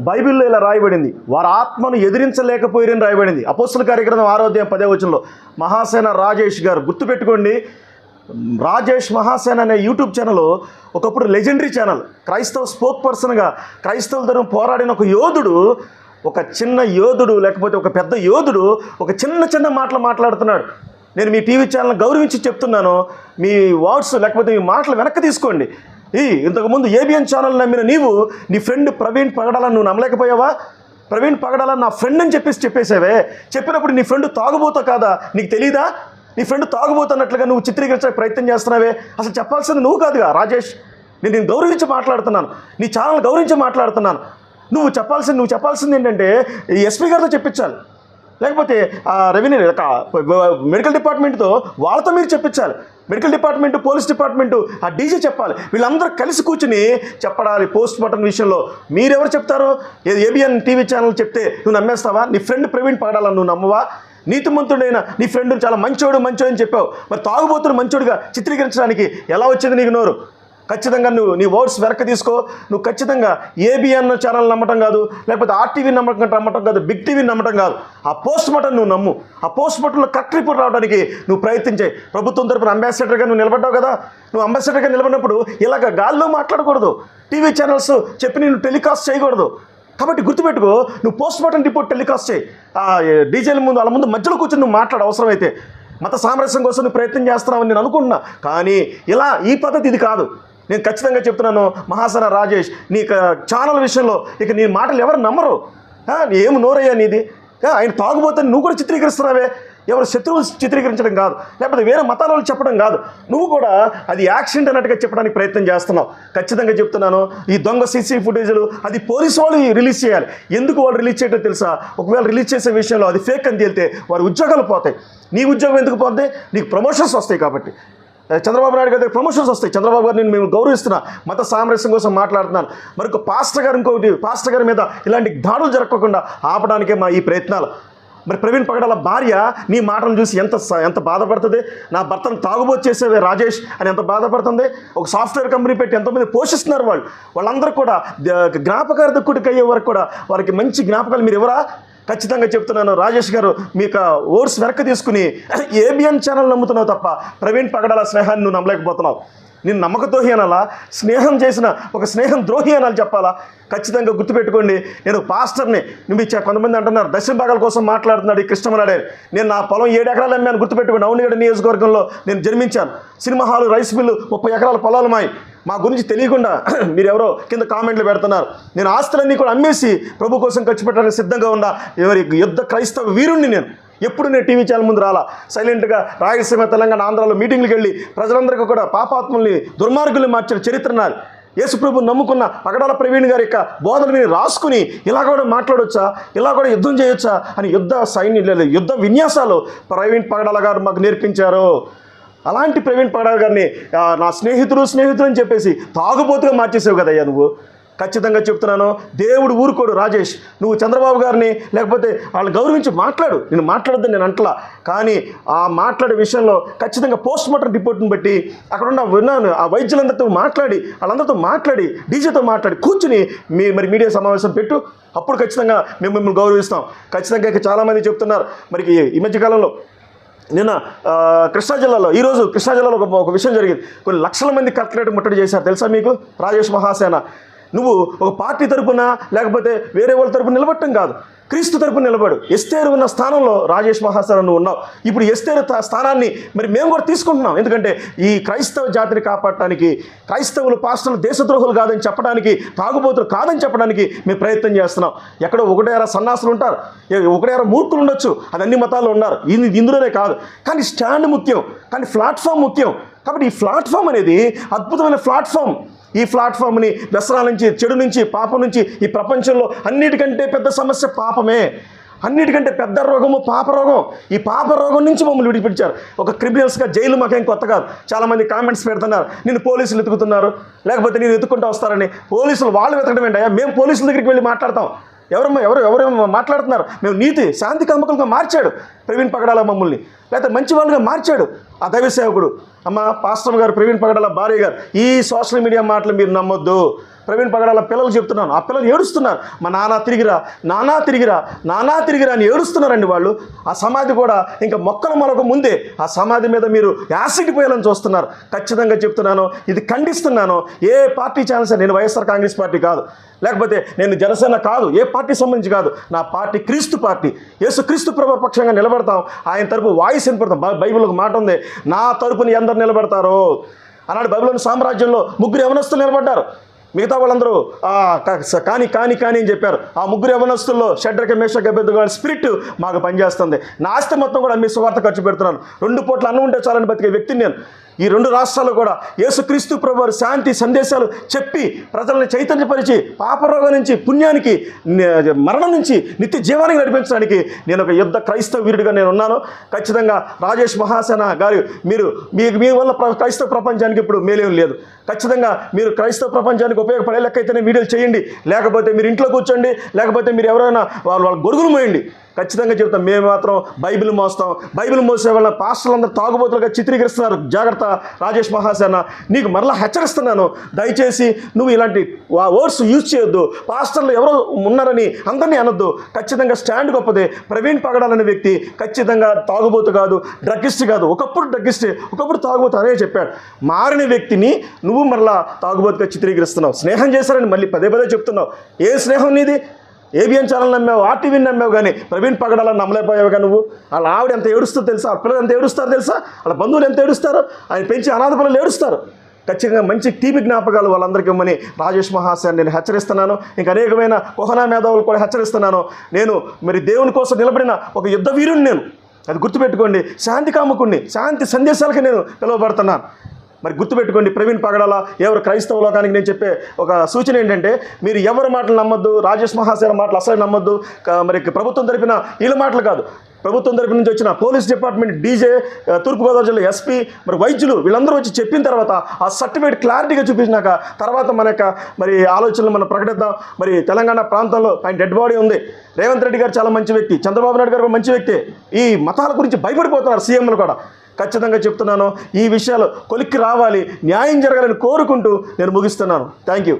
బైబిల్లో ఇలా రాయబడింది. వారి ఆత్మను ఎదిరించలేకపోయిరని రాయబడింది. అపోస్తుల కార్యక్రమం ఆరోగ్యం పదే వచనంలో మహాసేన రాజేష్ గారు గుర్తుపెట్టుకోండి. రాజేష్ మహాసేన అనే యూట్యూబ్ ఛానల్ ఒకప్పుడు లెజెండరీ ఛానల్ క్రైస్తవ స్పోక్ పర్సన్గా క్రైస్తవుల తరఫున పోరాడిన ఒక యోధుడు ఒక చిన్న యోధుడు లేకపోతే ఒక పెద్ద యోధుడు ఒక చిన్న చిన్న మాటలు మాట్లాడుతున్నాడు. నేను మీ టీవీ ఛానల్ గౌరవించి చెప్తున్నాను. మీ వాట్స్ లేకపోతే మీ మాటలు వెనక్కి తీసుకోండి. ఈ ఇంతకుముందు ఏబిఎన్ ఛానల్ నమ్మిన నీవు నీ ఫ్రెండ్ ప్రవీణ్ పగడాలని నువ్వు నమ్మలేకపోయావా? ప్రవీణ్ పగడాల నా ఫ్రెండ్ అని చెప్పేసి చెప్పేసావే చెప్పినప్పుడు నీ ఫ్రెండ్ తాగుబోతా కాదా? నీకు తెలీదా? నీ ఫ్రెండ్ తాగుబోతున్నట్లుగా నువ్వు చిత్రీకరించడానికి ప్రయత్నం చేస్తున్నావే. అసలు చెప్పాల్సింది నువ్వు కాదుగా రాజేష్. నేను నేను గౌరవించి మాట్లాడుతున్నాను. నీ ఛానల్ గౌరవించి మాట్లాడుతున్నాను. నువ్వు చెప్పాల్సింది నువ్వు చెప్పాల్సింది ఏంటంటే ఎస్పీ గారితో చెప్పించాలి. లేకపోతే రెవెన్యూ మెడికల్ డిపార్ట్మెంట్తో వాళ్ళతో మీరు చెప్పించాలి. మెడికల్ డిపార్ట్మెంట్ పోలీస్ డిపార్ట్మెంట్ ఆ డీజీ చెప్పాలి. వీళ్ళందరూ కలిసి కూర్చుని చెప్పడాలి పోస్ట్ మార్టం విషయంలో. మీరెవరు చెప్తారో? ఏబిఎన్ టీవీ ఛానల్ చెప్తే నువ్వు నమ్మేస్తావా? నీ ఫ్రెండ్ ప్రవీణ్ పాడాల నువ్వు నమ్మవా? నీతిమంతుడైన నీ ఫ్రెండ్ చాలా మంచోడు మంచోడు అని చెప్పావు. మరి తాగుబోతుడు మంచోడుగా చిత్రీకరించడానికి ఎలా వచ్చింది నీకు నోరు? ఖచ్చితంగా నువ్వు నీ ఓట్స్ వెనక్కి తీసుకో. నువ్వు ఖచ్చితంగా ఏబిఎన్ ఛానల్ నమ్మటం కాదు లేకపోతే ఆర్టీవీ నమ్మటం నమ్మటం కాదు బిగ్ టీవీ నమ్మటం కాదు. ఆ పోస్ట్ మార్టం నువ్వు నమ్ము. ఆ పోస్ట్ మార్టంలో కరెక్ట్ రిపోర్ట్ రావడానికి నువ్వు ప్రయత్నించే. ప్రభుత్వం తరపున అంబాసిడర్గా నువ్వు నిలబడ్డావు కదా? నువ్వు అంబాసిడర్గా నిలబడినప్పుడు ఇలాగ గాల్లో మాట్లాడకూడదు. టీవీ ఛానల్స్ చెప్పి నేను టెలికాస్ట్ చేయకూడదు. కాబట్టి గుర్తుపెట్టుకో నువ్వు పోస్ట్ మార్టం రిపోర్ట్ టెలికాస్ట్ చేయి. డీజేల ముందు వాళ్ళ ముందు మధ్యలో కూర్చొని నువ్వు మాట్లాడు అవసరమైతే. మత సామరస్యం కోసం నువ్వు ప్రయత్నం చేస్తున్నావని నేను అనుకుంటున్నా. కానీ ఇలా ఈ పద్ధతి ఇది కాదు. నేను ఖచ్చితంగా చెప్తున్నాను మహాసన రాజేష్ నీ ఛానల్ విషయంలో ఇక నీ మాటలు ఎవరు నమ్మరు. ఏం నోరయ్యా నీది? ఆయన తాగుబోతే నువ్వు కూడా చిత్రీకరిస్తున్నావే. ఎవరు శత్రువులు చిత్రీకరించడం కాదు. లేకపోతే వేరే మతాల వాళ్ళు చెప్పడం కాదు. నువ్వు కూడా అది యాక్సిడెంట్ అన్నట్టుగా చెప్పడానికి ప్రయత్నం చేస్తున్నావు. ఖచ్చితంగా చెప్తున్నాను ఈ దొంగ సీసీ ఫుటేజ్లు అది పోలీసు వాళ్ళు రిలీజ్ చేయాలి. ఎందుకు వాళ్ళు రిలీజ్ చేయటం తెలుసా? ఒకవేళ రిలీజ్ చేసే విషయంలో అది ఫేక్ అని తేలితే వారి ఉద్యోగాలు పోతాయి. నీ ఉద్యోగం ఎందుకు పోతే నీకు ప్రమోషన్స్ వస్తాయి కాబట్టి. చంద్రబాబు నాయుడు గారి ప్రమోషన్స్ వస్తాయి. చంద్రబాబు గారిని మేము గౌరవిస్తున్నా. మత సామరస్యం కోసం మాట్లాడుతున్నాను. మరి ఒక పాస్టర్ గారు ఇంకొకటి పాస్టర్ గారి మీద ఇలాంటి దాడులు జరగకుండా ఆపడానికే మా ఈ ప్రయత్నాలు. మరి ప్రవీణ్ పగడాల భార్య నీ మాటలు చూసి ఎంత ఎంత బాధపడుతుంది? నా భర్తను తాగుబోతు చేసేవే రాజేష్ అని ఎంత బాధపడుతుంది? ఒక సాఫ్ట్వేర్ కంపెనీ పెట్టి ఎంతోమంది పోషిస్తున్నారు వాళ్ళు. వాళ్ళందరూ కూడా జ్ఞాపకార్థకుడికి అయ్యే వరకు కూడా వారికి మంచి జ్ఞాపకాలు మీరు ఎవరా ఖచ్చితంగా చెప్తున్నాను. రాజేష్ గారు మీకు ఓట్స్ వెనక్కి తీసుకుని ఏబిఎన్ ఛానల్ నమ్ముతున్నావు తప్ప ప్రవీణ్ పగడాల స్నేహాన్ని నువ్వు నమ్మలేకపోతున్నావు. నేను నమ్మకద్రోహి అనాలా? స్నేహం చేసిన ఒక స్నేహం ద్రోహి అనాలి చెప్పాలా? ఖచ్చితంగా గుర్తుపెట్టుకోండి నేను పాస్టర్ని నువ్వు ఇచ్చా కొంతమంది అంటున్నారు దక్షిణ భాగాల కోసం మాట్లాడుతున్నాడు ఈ కృష్ణమనాడే నేను నా పొలం ఏడు ఎకరాలు అమ్మాను గుర్తుపెట్టుకోండి. అవునగడ నియోజకవర్గంలో నేను జన్మించాను. సినిమా హాలు రైస్ మిల్లు ముప్పై ఎకరాల పొలాలు మాయి. మా గురించి తెలియకుండా మీరెవరో కింద కామెంట్లు పెడుతున్నారు. నేను ఆస్తులన్నీ కూడా అమ్మేసి ప్రభు కోసం ఖర్చు పెట్టడానికి సిద్ధంగా ఉన్నా. ఎవరి యుద్ధ క్రైస్తవ వీరుణ్ణి నేను ఎప్పుడు నేను టీవీ ఛానల్ ముందు రాలా. సైలెంట్గా రాయలసీమ తెలంగాణ ఆంధ్రాలో మీటింగ్లకు వెళ్ళి ప్రజలందరికీ కూడా పాపాత్ముల్ని దుర్మార్గుల్ని మార్చిన చరిత్ర నాది. యేసుప్రభు నమ్ముకున్న పగడాల ప్రవీణ్ గారి యొక్క బోధనని రాసుకుని ఇలా కూడా మాట్లాడొచ్చా? ఇలా కూడా యుద్ధం చేయొచ్చా? అని యుద్ధ సైన్య యుద్ధ విన్యాసాలు ప్రవీణ్ పగడాల గారు మాకు నేర్పించారు. అలాంటి ప్రవీణ్ పగడాల గారిని నా స్నేహితుడు స్నేహితుడు అని చెప్పేసి తాగుబోతుగా మార్చేసావు కదయ్యా నువ్వు. ఖచ్చితంగా చెప్తున్నాను. దేవుడు ఊరుకోడు రాజేష్. నువ్వు చంద్రబాబు గారిని లేకపోతే వాళ్ళు గౌరవించి మాట్లాడు. నేను మాట్లాడద్దు నేను అంటలా. కానీ ఆ మాట్లాడే విషయంలో ఖచ్చితంగా పోస్ట్ మార్టం రిపోర్ట్ని బట్టి అక్కడ ఉన్న విన్నాను. ఆ వైద్యులందరితో మాట్లాడి వాళ్ళందరితో మాట్లాడి డీజేతో మాట్లాడి కూర్చుని మీ మరి మీడియా సమావేశం పెట్టు. అప్పుడు ఖచ్చితంగా మేము మిమ్మల్ని గౌరవిస్తాం. ఖచ్చితంగా ఇక చాలామంది చెప్తున్నారు. మరి ఈ- ఈ మధ్యకాలంలో నిన్న కృష్ణా జిల్లాలో ఈరోజు కృష్ణా జిల్లాలో ఒక ఒక విషయం జరిగింది. కొన్ని లక్షల మంది కత్లెట్ ముట్టడి చేశారు. తెలుసా మీకు? రాజేష్ మహాసేన. నువ్వు ఒక పార్టీ తరపున లేకపోతే వేరే వాళ్ళ తరపున నిలబడటం కాదు. క్రీస్తు తరపున నిలబడు. ఎస్తేరు ఉన్న స్థానంలో రాజేష్ మహాసేన నువ్వు ఉన్నావు. ఇప్పుడు ఎస్తేరు స్థానాన్ని మరి మేము కూడా తీసుకుంటున్నాం. ఎందుకంటే ఈ క్రైస్తవ జాతిని కాపాడటానికి క్రైస్తవులు పాస్టర్లు దేశద్రోహులు కాదని చెప్పడానికి తాగుబోతులు కాదని చెప్పడానికి మేము ప్రయత్నం చేస్తున్నాం. ఎక్కడో ఒకటేరా సన్నాసులు ఉంటారు. ఏ- ఒకటేరా మూర్ఖులు ఉండొచ్చు. అది అన్ని మతాలు ఉన్నారు. ఇది ఇందులోనే కాదు. కానీ స్టాండ్ ముఖ్యం. కానీ ప్లాట్ఫామ్ ముఖ్యం. కాబట్టి ఈ ప్లాట్ఫామ్ అనేది అద్భుతమైన ప్లాట్ఫామ్. ఈ ప్లాట్ఫామ్ని వ్యసనాల నుంచి చెడు నుంచి పాపం నుంచి ఈ ప్రపంచంలో అన్నిటికంటే పెద్ద సమస్య పాపమే. అన్నిటికంటే పెద్ద రోగము పాప రోగం. ఈ పాప రోగం నుంచి మమ్మల్ని విడిపించారు. ఒక క్రిమినల్స్గా జైలు మాకేం కొత్త కాదు. చాలామంది కామెంట్స్ పెడుతున్నారు. నేను పోలీసులు వెతుకుతున్నారు లేకపోతే నేను వెతుక్కుంటూ వస్తారని. పోలీసులు వాళ్ళు వెతకడం ఏంటయ్యా? మేము పోలీసుల దగ్గరికి వెళ్ళి మాట్లాడతాం. ఎవరమ్మా ఎవరు ఎవరు మాట్లాడుతున్నారు? మేము నీతి శాంతి కమ్మకులుగా మార్చాడు ప్రవీణ్ పగడాల మమ్మల్ని. లేకపోతే మంచి వాళ్ళుగా మార్చాడు ఆ దైవ సేవకుడు అమ్మ పాస్టర్ గారు ప్రవీణ్ పగడల భార్య గారు ఈ సోషల్ మీడియా మాటలు మీరు నమ్మొద్దు. ప్రవీణ్ పగడాల పిల్లలు చెప్తున్నాను. ఆ పిల్లలు ఏడుస్తున్నారు. మా నాన్న తిరిగిరా నానా తిరిగిరా నానా తిరిగిరా అని ఏడుస్తున్నారండి వాళ్ళు. ఆ సమాధి కూడా ఇంకా మొక్కలు మరొక ముందే ఆ సమాధి మీద మీరు యాసిడ్ పోయాలని చూస్తున్నారు. ఖచ్చితంగా చెప్తున్నాను. ఇది ఖండిస్తున్నాను. ఏ పార్టీ ఛానల్స్ నేను వైఎస్ఆర్ కాంగ్రెస్ పార్టీ కాదు. లేకపోతే నేను జనసేన కాదు. ఏ పార్టీ సంబంధించి కాదు. నా పార్టీ క్రీస్తు పార్టీ. యేసు క్రీస్తు ప్రభు పక్షంగా నిలబడతాం. ఆయన తరపు వాయిస్ వినపడతాం. బైబిల్ ఒక మాట ఉంది. నా తరపుని ఎందరు నిలబడతారో? అన్నాడు బైబిలోని సామ్రాజ్యంలో ముగ్గురు యవనస్తులు నిలబడ్డారు. మిగతా వాళ్ళందరూ కానీ కానీ కానీ కాని కాని కాని అని చెప్పారు. ఆ ముగ్గురు యవనస్తుల్లో షడ్రక మేషక బెద్దగా స్పిరిట్ మాకు పనిచేస్తుంది. నా ఆస్తి మొత్తం కూడా మీ సువార్త ఖర్చు పెడుతున్నాను. రెండు పూట్ల అన్నం ఉంటే చాలని బతికే వ్యక్తిని నేను. ఈ రెండు రాష్ట్రాల్లో కూడా యేసుక్రీస్తు ప్రభువారి శాంతి సందేశాలు చెప్పి ప్రజలను చైతన్యపరిచి పాపరోగం నుంచి పుణ్యానికి మరణం నుంచి నిత్య జీవానికి నడిపించడానికి నేను ఒక యుద్ధ క్రైస్తవ వీరుడిగా నేను ఉన్నాను. ఖచ్చితంగా రాజేష్ మహాసేన గారు మీరు మీ మీ వల్ల ప్ర- క్రైస్తవ ప్రపంచానికి ఇప్పుడు మేలేం లేదు. ఖచ్చితంగా మీరు క్రైస్తవ ప్రపంచానికి ఉపయోగపడే లెక్క అయితేనే వీడియోలు చేయండి. లేకపోతే మీరు ఇంట్లో కూర్చోండి. లేకపోతే మీరు ఎవరైనా వాళ్ళ వాళ్ళ గొడుగులు మోయండి. ఖచ్చితంగా చెప్తాం మేము మాత్రం బైబిల్ మోస్తాం. బైబిల్ మోసే వాళ్ళ పాస్టర్లందరూ తాగుబోతులుగా చిత్రీకరిస్తున్నారు. జాగ్రత్త రాజేష్ మహాసేన. నీకు మరలా హెచ్చరిస్తున్నాను. దయచేసి నువ్వు ఇలాంటి వర్డ్స్ యూజ్ చేయొద్దు. పాస్టర్లు ఎవరో ఉన్నారని అందరినీ అనొద్దు. ఖచ్చితంగా స్టాండ్ గొప్పదే. ప్రవీణ్ పగడాలనే వ్యక్తి ఖచ్చితంగా తాగుబోతు కాదు. డ్రగ్గిస్ట్ కాదు. ఒకప్పుడు డ్రగ్గిస్టే ఒకప్పుడు తాగుబోతు అనే చెప్పాడు. మారిన వ్యక్తిని నువ్వు మరలా తాగుబోతుగా చిత్రీకరిస్తున్నావు. స్నేహం చేశారని మళ్ళీ పదే పదే చెప్తున్నావు. ఏ స్నేహం నీది? ఏబిఎన్ ఛానల్ నమ్మావు ఆర్టీవీని నమ్మావు కానీ ప్రవీణ్ పగడాలని నమ్మలేకపోయావుగా నువ్వు. వాళ్ళ ఆవిడ ఎంత ఏడుస్తుందో తెలుసా? వాళ్ళ పిల్లలు ఎంత ఏడుస్తారో తెలుసా? వాళ్ళ బంధువులు ఎంత ఏడుస్తారు? ఆయన పెంచి అనాథ పిల్లలు ఏడుస్తారు. ఖచ్చితంగా మంచి టీవీ జ్ఞాపకాలు వాళ్ళందరికీ ఇవ్వమని రాజేష్ మహాశాన్ని నేను హెచ్చరిస్తున్నాను. ఇంకా అనేకమైన కుహనా మేధావులు కూడా హెచ్చరిస్తున్నాను. నేను మరి దేవుని కోసం నిలబడిన ఒక యుద్ధ వీరుని నేను. అది గుర్తుపెట్టుకోండి. శాంతి కాముకుణ్ణి. శాంతి సందేశాలకి నేను పిలువబడుతున్నాను. మరి గుర్తుపెట్టుకోండి ప్రవీణ్ పగడాల ఎవరు క్రైస్తవ లోకానికి నేను చెప్పే ఒక సూచన ఏంటంటే మీరు ఎవరి మాటలు నమ్మొద్దు రాజేష్ మహాసేన మాటలు అసలు నమ్మొద్దు మరి ప్రభుత్వం తరపున వీళ్ళ మాటలు కాదు. ప్రభుత్వం తరపు నుంచి వచ్చిన పోలీస్ డిపార్ట్మెంట్ డీజే తూర్పుగోదావరి జిల్లా ఎస్పీ మరి వైద్యులు వీళ్ళందరూ వచ్చి చెప్పిన తర్వాత ఆ సర్టిఫికేట్ క్లారిటీగా చూపించినాక తర్వాత మన యొక్క మరి ఆలోచనలు మనం ప్రకటిద్దాం. మరి తెలంగాణ ప్రాంతంలో ఆయన డెడ్ బాడీ ఉంది. రేవంత్ రెడ్డి గారు చాలా మంచి వ్యక్తి. చంద్రబాబు నాయుడు గారు మంచి వ్యక్తి. ఈ మతాల గురించి భయపడిపోతున్నారు సీఎంలు కూడా. ఖచ్చితంగా చెప్తున్నాను. ఈ విషయాలు కొలిక్కి రావాలి. న్యాయం జరగాలని కోరుకుంటూ నేను ముగిస్తున్నాను. Thank you